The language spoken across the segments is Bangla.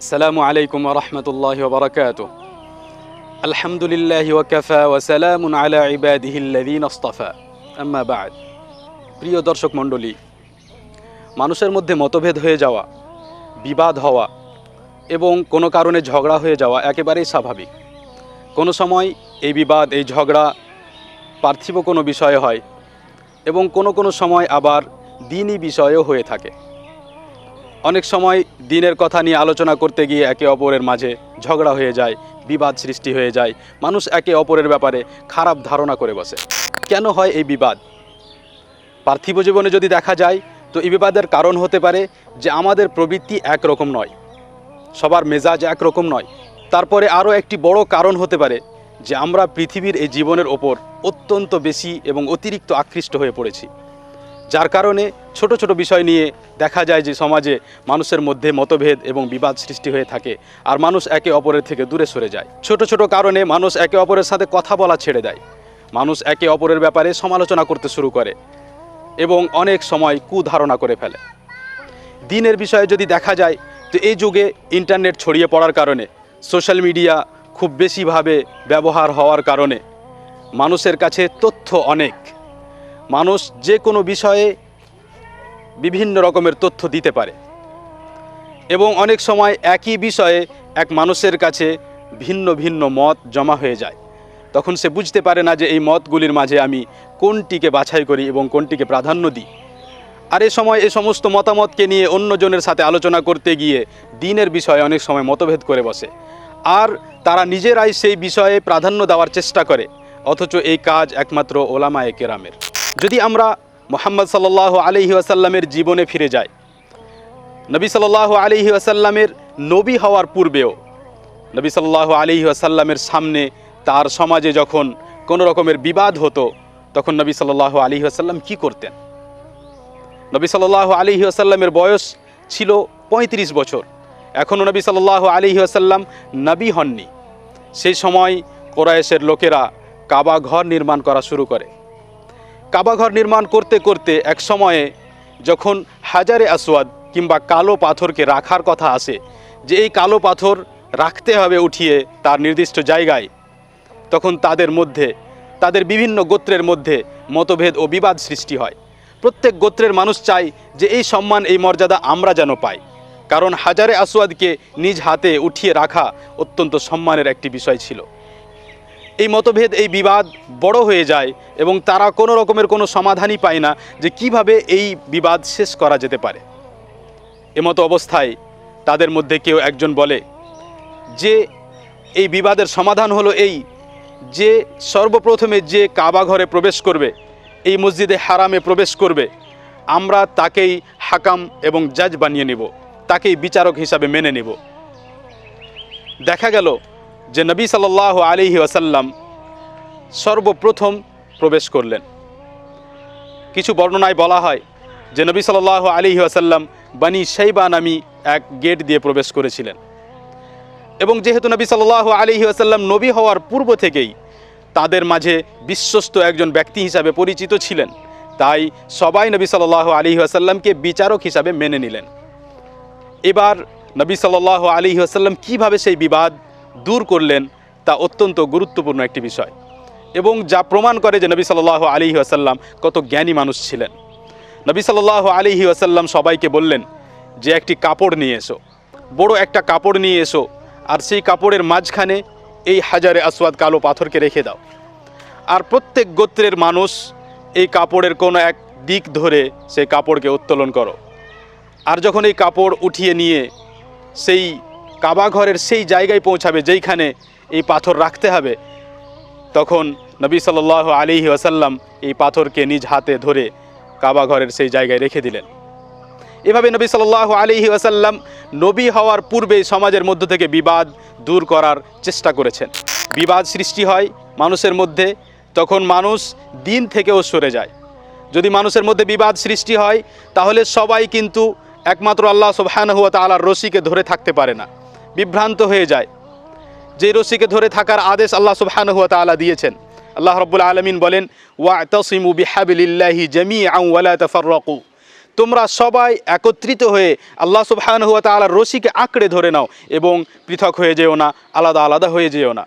السلام عليكم ورحمة الله وبركاته الحمد لله وكفى وسلام على عباده الذين اصطفى أما بعد প্রিয় দর্শক মণ্ডলী মানুষের মধ্যে মতভেদ হয়ে যাওয়া বিবাদ হওয়া এবং কোনো কারণে ঝগড়া হয়ে যাওয়া একেবারেই স্বাভাবিক কোনো সময় এই বিবাদ এই ঝগড়া পার্থিব কোনো বিষয়ে হয় এবং কোনো কোনো সময় আবার দিনই বিষয়েও হয়ে থাকে অনেক সময় দিনের কথা নিয়ে আলোচনা করতে গিয়ে একে অপরের মাঝে ঝগড়া হয়ে যায়, বিবাদ সৃষ্টি হয়ে যায়। মানুষ একে অপরের ব্যাপারে খারাপ ধারণা করে বসে। কেন হয় এই বিবাদ? পার্থিব জীবনে যদি দেখা যায়, তো এই বিবাদের কারণ হতে পারে যে আমাদের প্রবৃত্তি একরকম নয়। সবার মেজাজ একরকম নয়। তারপরে আরও একটি বড় কারণ হতে পারে যে আমরা পৃথিবীর এই জীবনের ওপর অত্যন্ত বেশি এবং অতিরিক্ত আকৃষ্ট হয়ে পড়েছি। যার কারণে ছোট ছোট বিষয় নিয়ে দেখা যায় যে সমাজে মানুষের মধ্যে মতভেদ এবং বিবাদ সৃষ্টি হয়ে থাকে আর মানুষ একে অপরের থেকে দূরে সরে যায়। ছোট ছোট কারণে মানুষ একে অপরের সাথে কথা বলা ছেড়ে দেয়। মানুষ একে অপরের ব্যাপারে সমালোচনা করতে শুরু করে এবং অনেক সময় কুধারণা করে ফেলে। দিনের বিষয়ে যদি দেখা যায়, তো এই যুগে ইন্টারনেট ছড়িয়ে পড়ার কারণে, সোশ্যাল মিডিয়া খুব বেশিভাবে ব্যবহার হওয়ার কারণে মানুষের কাছে তথ্য অনেক। মানুষ যে কোনো বিষয়ে বিভিন্ন রকমের তথ্য দিতে পারে। এবং অনেক সময় একই বিষয়ে এক মানুষের কাছে ভিন্ন ভিন্ন মত জমা হয়ে যায়। তখন সে বুঝতে পারে না যে এই মতগুলির মাঝে আমি কোনটিকে বাছাই করি এবং কোনটিকে প্রাধান্য দিই। আর এ সময় এ সমস্ত মতামতকে নিয়ে অন্যজনের সাথে আলোচনা করতে গিয়ে দিনের বিষয়ে অনেক সময় মতভেদ করে বসে। আর তারা নিজেরাই সেই বিষয়ে প্রাধান্য দেওয়ার চেষ্টা করে, অথচ এই কাজ একমাত্র ওলামায়ে কেরামের। যদি আমরা মোহাম্মদ সাল্লাহ আলহি আসাল্লামের জীবনে ফিরে যাই, নবী সাল্লাহ আলহি আসাল্লামের নবী হওয়ার পূর্বেও, নবী সাল্লাহ আলহি আসাল্লামের সামনে তার সমাজে যখন কোনো রকমের বিবাদ হতো, তখন নবী সাল্লাহ আলহি আসাল্লাম কী করতেন? নবী সাল্লাহ আলহি আসাল্লামের বয়স ছিল ৩৫ বছর। এখনও নবী সাল্লাহ আলহি আসাল্লাম নবী হননি। সেই সময় কোরায়েশের লোকেরা কাবা ঘর নির্মাণ করা শুরু করে। কাবা ঘর নির্মাণ করতে করতে এক সময়ে যখন হাজারে আসওয়াদ কিংবা কালো পাথরকে রাখার কথা আসে যে এই কালো পাথর রাখতে হবে উঠিয়ে তার নির্দিষ্ট জায়গায়, তখন তাদের মধ্যে, তাদের বিভিন্ন গোত্রের মধ্যে মতভেদ ও বিবাদ সৃষ্টি হয়। প্রত্যেক গোত্রের মানুষ চায় যে এই সম্মান, এই মর্যাদা আমরা যেন পাই। কারণ হাজারে আসওয়াদকে নিজ হাতে উঠিয়ে রাখা অত্যন্ত সম্মানের একটি বিষয় ছিল। এই মতভেদ, এই বিবাদ বড় হয়ে যায় এবং তারা কোনো রকমের কোনো সমাধানই পায় না যে কীভাবে এই বিবাদ শেষ করা যেতে পারে। এমতো অবস্থায় তাদের মধ্যে কেউ একজন বলে, যে এই বিবাদের সমাধান হলো এই, যে সর্বপ্রথমে যে কাবা ঘরে প্রবেশ করবে, এই মসজিদে হারামে প্রবেশ করবে, আমরা তাকেই হাকাম এবং জাজ বানিয়ে নেব, তাকেই বিচারক হিসাবে মেনে নেব। দেখা গেল যে নবী সাল্লাহ আলিহি ওয়াসাল্লাম সর্বপ্রথম প্রবেশ করলেন। কিছু বর্ণনায় বলা হয় যে নবী সাল্লাহ আলিহি ওয়াসাল্লাম বানি সাইবা নামি এক গেট দিয়ে প্রবেশ করেছিলেন। এবং যেহেতু নবী সাল্লাহ আলিহি আসাল্লাম নবী হওয়ার পূর্ব থেকেই তাদের মাঝে বিশ্বস্ত একজন ব্যক্তি হিসাবে পরিচিত ছিলেন, তাই সবাই নবী সাল্লাহ আলিহি আসাল্লামকে বিচারক হিসাবে মেনে নিলেন। এবার নবী সাল্লাহ আলিহি আসাল্লাম কীভাবে সেই বিবাদ দূর করলেন তা অত্যন্ত গুরুত্বপূর্ণ একটি বিষয়। এবং যা প্রমাণ করে যে নবী সাল্লাহ আলিহি আসাল্লাম কত জ্ঞানী মানুষ ছিলেন। নবী সাল্লাহ আলিহি আসাল্লাম সবাইকে বললেন, যে একটি কাপড় নিয়ে এসো, বড় একটা কাপড় নিয়ে এসো, আর সেই কাপড়ের মাঝখানে এই হাজারে আসওয়াদ কালো পাথরকে রেখে দাও। আর প্রত্যেক গোত্রের মানুষ এই কাপড়ের কোনো এক দিক ধরে সেই কাপড়কে উত্তোলন করো। আর যখন এই কাপড় উঠিয়ে নিয়ে সেই কাবা ঘরের সেই জায়গায় পৌঁছাবে যেইখানে এই পাথর রাখতে হবে। তখন নবী সাল্লাহ আলিহি ওয়াসাল্লাম এই পাথরকে নিজ হাতে ধরে কাবা ঘরের সেই জায়গায় রেখে দিলেন। এভাবে নবী সাল্লাহ আলিহি ওয়াসাল্লাম নবী হওয়ার পূর্বেই সমাজের মধ্য থেকে বিবাদ দূর করার চেষ্টা করেছেন। বিবাদ সৃষ্টি হয় মানুষের মধ্যে, তখন মানুষ দিন থেকেও সরে যায়। যদি মানুষের মধ্যে বিবাদ সৃষ্টি হয়, তাহলে সবাই কিন্তু একমাত্র আল্লাহ সুবহানাহুয়া তাআলার রশিকে ধরে থাকতে পারে না। বিভ্রান্ত হয়ে যায়। যে রশিকে ধরে থাকার আদেশ আল্লাহ সুবহানাহুয়া তাআলা দিয়েছেন। আল্লাহ রব্বুল আলমিন বলেন ওয়া তসিমু বিহাবিল্লাহি জামিআন ওয়ালা তাফাররাকু। তোমরা সবাই একত্রিত হয়ে আল্লাহ সুবহানাহু ওয়া তাআলার রশিকে আঁকড়ে ধরে নাও এবং পৃথক হয়ে যেও না, আলাদা আলাদা হয়ে যেও না।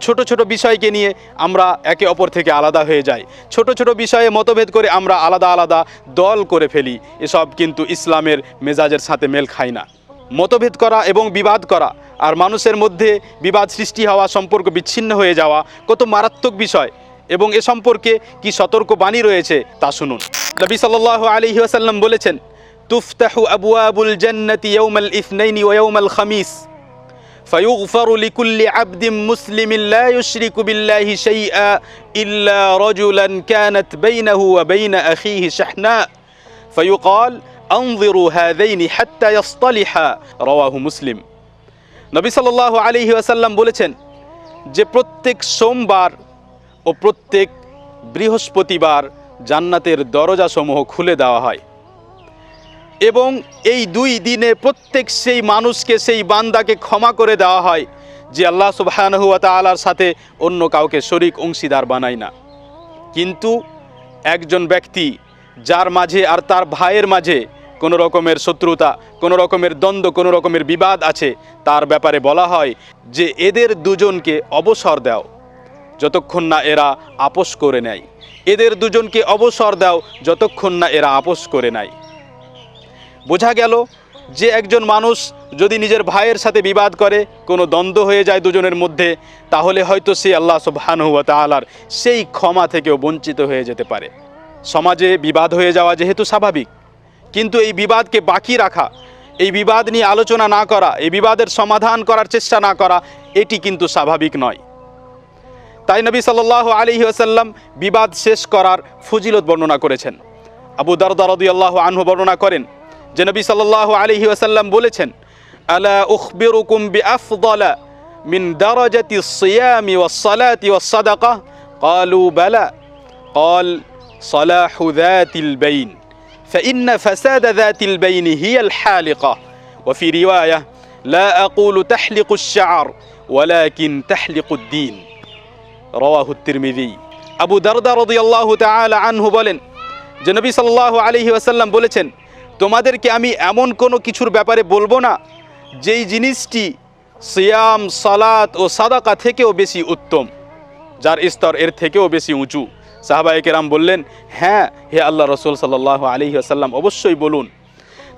ছোট ছোট বিষয়কে নিয়ে আমরা একে অপর থেকে আলাদা হয়ে যাই। ছোট ছোট বিষয়ে মতভেদ করে আমরা আলাদা আলাদা দল করে ফেলি। এসব কিন্তু ইসলামের মেজাজের সাথে মেল খায় না। মতভেদ করা এবং বিবাদ করা আর মানুষের মধ্যে বিবাদ সৃষ্টি হওয়া সম্পর্ক বিচ্ছিন্ন হয়ে যাওয়া কত মারাত্মক বিষয় এবং এ সম্পর্কে কি সতর্ক বাণী রয়েছে তা শুনুন নবী সাল্লাল্লাহু আলাইহি ওয়াসাল্লাম বলেছেন তুফতাহু আবওয়াবুল জান্নাতি ইয়াউমাল ইথনাইনি ওয়া ইয়াউমাল খামিস فيغفر لكل عبد مسلم لا يشرك بالله شيئا إلا رجلا كانت بينه وبين أخيه شحناء فيقال আনজিরু হাযাইনি হাত্তা ইয়াসতালিহা রাওয়াহু মুসলিম। নবী সাল্লাল্লাহু আলাইহি ওয়াসাল্লাম বলেছেন, যে প্রত্যেক সোমবার ও প্রত্যেক বৃহস্পতিবার জান্নাতের দরজাসমূহ খুলে দেওয়া হয় এবং এই দুই দিনে প্রত্যেক সেই মানুষকে, সেই বান্দাকে ক্ষমা করে দেওয়া হয় যে আল্লাহ সুবাহানহুয়া তালার সাথে অন্য কাউকে শরিক, অংশীদার বানায় না। কিন্তু একজন ব্যক্তি যার মাঝে আর তার ভাইয়ের মাঝে কোনো রকমের শত্রুতা কোনো রকমের দ্বন্দ্ব কোনো রকমের বিবাদ আছে। তার ব্যাপারে বলা হয় যে, এদের দুজনকে অবসর দাও, যতক্ষণ না এরা আপোষ করে নেয়। এদের দুজনকে অবসর দাও, যতক্ষণ না এরা আপোষ করে নেয়। বোঝা গেল যে, একজন মানুষ যদি নিজের ভাইয়ের সাথে বিবাদ করে, কোনো দ্বন্দ্ব হয়ে যায় দুজনের মধ্যে, তাহলে হয়তো সে আল্লাহ সুবহানাহু ওয়া তাআলার সেই ক্ষমা থেকেও বঞ্চিত হয়ে যেতে পারে। সমাজে বিবাদ হয়ে যাওয়া যেহেতু স্বাভাবিক কিন্তু এই বিবাদকে বাকি রাখা, এই বিবাদ নিয়ে আলোচনা না করা, এই বিবাদের সমাধান করার চেষ্টা না করা, এটি কিন্তু স্বাভাবিক নয়। তাই নবী সাল আলী আসাল্লাম বিবাদ শেষ করার ফজিলত বর্ণনা করেছেন। আবু দারদারদ্লাহ আনহু বর্ণনা করেন যে নবী সাল্লাহ আলী আসাল্লাম বলেছেন আল্লাহ মিন فإن فساد ذات البين هي الحالقة وفي رواية لا أقول تحلق الشعر ولكن تحلق الدين রওয়াহু তিরমিজি আবু দারদা রাদিয়াল্লাহু তাআলা আনহু বলেন যে নবী সাল্লাল্লাহু আলাইহি ওয়াসাল্লাম বলেছেন তোমাদেরকে আমি এমন কোনো কিছুর ব্যাপারে বলবো না যেই জিনিসটি সিয়াম সালাত ও সাদাকা থেকেও বেশি উত্তম যার স্তর এর থেকেও বেশি উঁচু সাহাবায়ে কেরাম বললেন হ্যাঁ হে আল্লাহ রসুল সাল্লাল্লাহু আলাইহি আসাল্লাম অবশ্যই বলুন।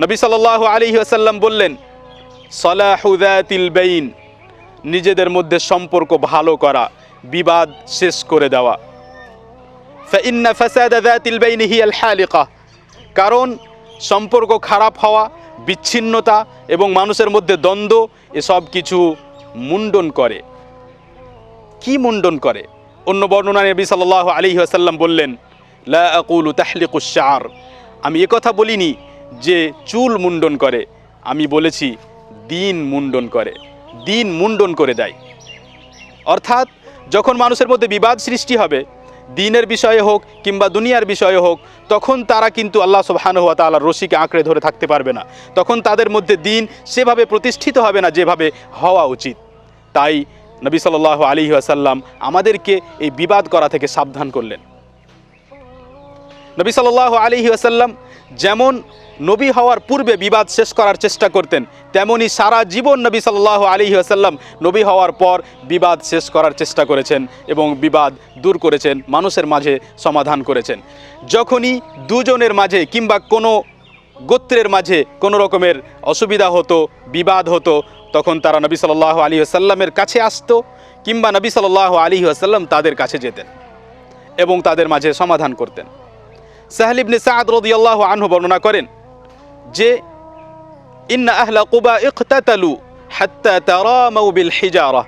নবী সাল্লাল্লাহু আলাইহি আসাল্লাম বললেন সলাহুদাতিল বেইন, নিজেদের মধ্যে সম্পর্ক ভালো করা, বিবাদ শেষ করে দেওয়া। বাইনি কারণ সম্পর্ক খারাপ হওয়া, বিচ্ছিন্নতা এবং মানুষের মধ্যে দ্বন্দ্ব, এসব কিছু মুন্ডন করে। কি মুন্ডন করে? অন্য বর্ণনা নবী সাল্লাল্লাহু আলাইহি ওয়াসাল্লাম বললেন, লা আকুলু তাহলিকুশ শার আমি একথা বলিনি যে চুল মুন্ডন করে, আমি বলেছি দিন মুন্ডন করে, দিন মুন্ডন করে দেয়। অর্থাৎ যখন মানুষের মধ্যে বিবাদ সৃষ্টি হবে, দিনের বিষয়ে হোক কিংবা দুনিয়ার বিষয়ে হোক, তখন তারা কিন্তু আল্লাহ সুবহানাহু ওয়া তাআলার রশিকে আঁকড়ে ধরে থাকতে পারবে না। তখন তাদের মধ্যে দিন সেভাবে প্রতিষ্ঠিত হবে না যেভাবে হওয়া উচিত। তাই নবী সাল্লাল্লাহু আলাইহি ওয়াসাল্লাম আমাদেরকে এই বিবাদ করা থেকে সাবধান করলেন। নবী সাল্লাল্লাহু আলাইহি ওয়াসাল্লাম যেমন নবী হওয়ার পূর্বে বিবাদ শেষ করার চেষ্টা করতেন, তেমনি সারা জীবন নবী সাল্লাল্লাহু আলাইহি ওয়াসাল্লাম নবী হওয়ার পর বিবাদ শেষ করার চেষ্টা করেছেন এবং বিবাদ দূর করেছেন, মানুষের মাঝে সমাধান করেছেন। যখনই দুজনের মাঝে কিংবা কোনো গোত্রের মাঝে কোনো রকমের অসুবিধা হতো বিবাদ হতো তখন তারা নবী সাল্লাল্লাহু আলী আসাল্লামের কাছে আসতো কিংবা নবী সাল্লাল্লাহু আলী আসাল্লাম তাদের কাছে যেতেন এবং তাদের মাঝে সমাধান করতেন সাহেল ইবনে সাদ রদিয়াল্লাহু আনহু বর্ণনা করেন যে ইন্না আহলা কুবা ইকতাতালু হাত্তা তারামাউ বিল হিজারা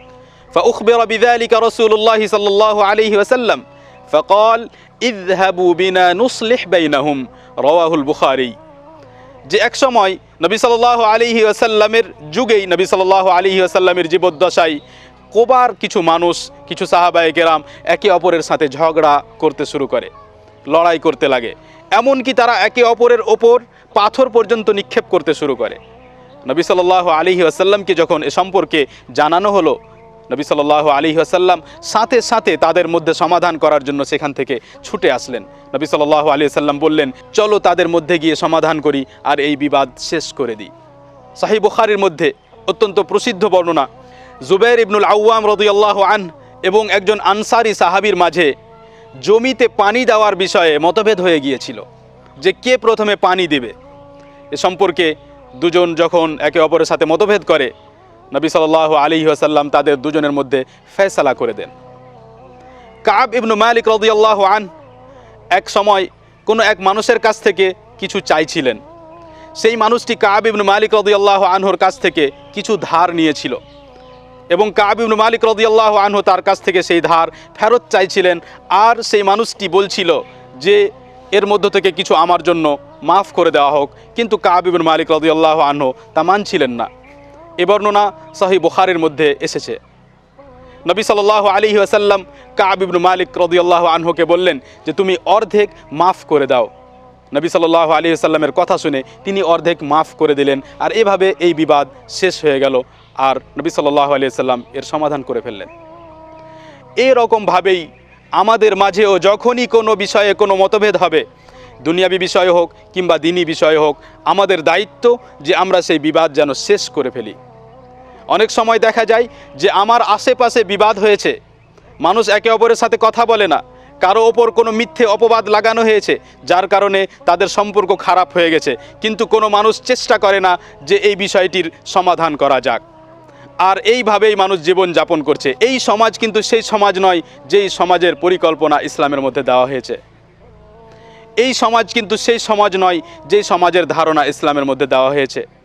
فأخبر بذلك رسول الله صلى الله عليه وسلم فقال اذهبوا بنا نصلح بينهم رواه البخاري যে এক সময় নবী সাল্লাহ আলিহি আসাল্লামের যুগেই নবী সাল্লাহ আলিহি আসাল্লামের জীবদ্দশায় কোবার কিছু মানুষ, কিছু সাহাবায়ে গেরাম একে অপরের সাথে ঝগড়া করতে শুরু করে, লড়াই করতে লাগে। এমনকি তারা একে অপরের ওপর পাথর পর্যন্ত নিক্ষেপ করতে শুরু করে। নবী সাল্লাহ আলিহি আসাল্লামকে যখন এ সম্পর্কে জানানো হলো নবী সাল্লাহ আলী আসাল্লাম সাথে সাথে তাদের মধ্যে সমাধান করার জন্য সেখান থেকে ছুটে আসলেন। নবী সাল্লাহ আলী সাল্লাম বললেন, চলো তাদের মধ্যে গিয়ে সমাধান করি আর এই বিবাদ শেষ করে দিই। সাহি বুখারির মধ্যে অত্যন্ত প্রসিদ্ধ বর্ণনা জুবের ইবনুল আউয়াম রদিয়াল্লাহ আন এবং একজন আনসারি সাহাবির মাঝে জমিতে পানি দেওয়ার বিষয়ে মতভেদ হয়ে গিয়েছিল, যে কে প্রথমে পানি দেবে। এ সম্পর্কে দুজন যখন একে অপরের সাথে মতভেদ করে নবী সাল্লাহ আলী আসাল্লাম তাদের দুজনের মধ্যে ফয়সালা করে দেন। কাব ইবনু মালিক রদিয়াল্লাহ আন এক সময় কোনো এক মানুষের কাছ থেকে কিছু চাইছিলেন। সেই মানুষটি কাব ইবনু মালিক রদিয়াল্লাহ আনহর কাছ থেকে কিছু ধার নিয়েছিল এবং কাব ইবনু মালিক রদিয়াল্লাহ আনহু তার কাছ থেকে সেই ধার ফেরত চাইছিলেন আর সেই মানুষটি বলছিল যে, এর মধ্য থেকে কিছু আমার জন্য মাফ করে দেওয়া হোক। কিন্তু কাব ইবনু মালিক রদিয়াল্লাহ আনহু তা মানছিলেন না। এ বর্ণনা সহি বুখারের মধ্যে এসেছে। নবী সাল্লাহ আলী আসাল্লাম কাব ইবনু মালিক রদিয়াল্লাহ আনহুকে বললেন যে, তুমি অর্ধেক মাফ করে দাও। নবী সাল্লাহ আলী আসাল্লামের কথা শুনে তিনি অর্ধেক মাফ করে দিলেন আর এভাবে এই বিবাদ শেষ হয়ে গেল আর নবী সাল্লাহ আলী সাল্লাম এর সমাধান করে ফেললেন। এরকমভাবেই আমাদের মাঝেও যখনই কোনো বিষয়ে কোনো মতভেদ হবে, দুনিয়াবি বিষয় হোক কিংবা দিনী বিষয় হোক, আমাদের দায়িত্ব যে আমরা সেই বিবাদ যেন শেষ করে ফেলি। অনেক সময় দেখা যায় যে আমার আশেপাশে বিবাদ হয়েছে। মানুষ একে অপরের সাথে কথা বলে না। কারও ওপর কোনো মিথ্যে অপবাদ লাগানো হয়েছে, যার কারণে তাদের সম্পর্ক খারাপ হয়ে গেছে। কিন্তু কোনো মানুষ চেষ্টা করে না যে এই বিষয়টির সমাধান করা যাক। আর এইভাবেই মানুষ জীবন যাপন করছে। এই সমাজ কিন্তু সেই সমাজ নয় যেই সমাজের পরিকল্পনা ইসলামের মধ্যে দেওয়া হয়েছে। এই সমাজ কিন্তু সেই সমাজ নয় যেই সমাজের ধারণা ইসলামের মধ্যে দেওয়া হয়েছে।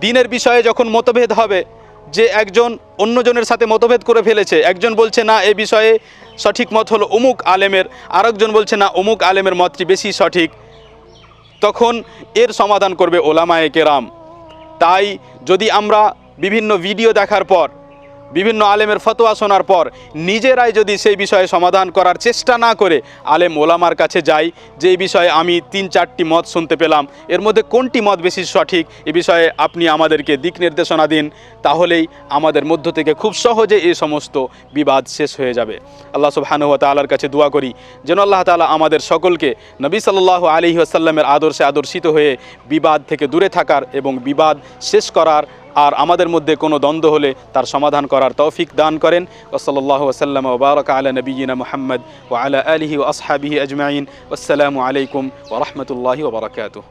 দিনের বিষয়ে যখন মতভেদ হবে, যে একজন অন্যজনের সাথে মতভেদ করে ফেলেছে, একজন বলছে, না, এ বিষয়ে সঠিক মত হলো অমুক আলেমের। আরেকজন বলছে, না, অমুক আলেমের মতটি বেশি সঠিক। তখন এর সমাধান করবে ওলামায়ে কেরাম। তাই যদি আমরা বিভিন্ন ভিডিও দেখার পর বিভিন্ন আলেমের ফতোয়া শোনার পর নিজেরাই যদি সেই বিষয়ে সমাধান করার চেষ্টা না করে আলেম ওলামার কাছে যাই, যে বিষয়ে আমি তিন চারটি মত শুনতে পেলাম, এর মধ্যে কোনটি মত বেশি সঠিক, এ বিষয়ে আপনি আমাদেরকে দিক নির্দেশনা দিন, তাহলেই আমাদের মধ্য থেকে খুব সহজে এই সমস্ত বিবাদ শেষ হয়ে যাবে। আল্লাহ সুবহানাহু ওয়া তাআলার কাছে দোয়া করি, যেন আল্লাহ তাআলা আমাদের সকলকে নবী সাল্লাল্লাহু আলাইহি ওয়াসাল্লামের আদর্শে আদর্শিত হয়ে বিবাদ থেকে দূরে থাকার এবং বিবাদ শেষ করার আর আমাদের মধ্যে কোনো দ্বন্দ্ব হলে তার সমাধান করার তৌফিক দান করেন। ওসল্লাহ ওসাল্লাম ওবারক আলা নবীনা মোহাম্মদ ও আলা আলহি ও আসহাবিহি আজমাইন। আসসালামু আলাইকুম ওরহমতুল্লাহি ওবরাকাতুহ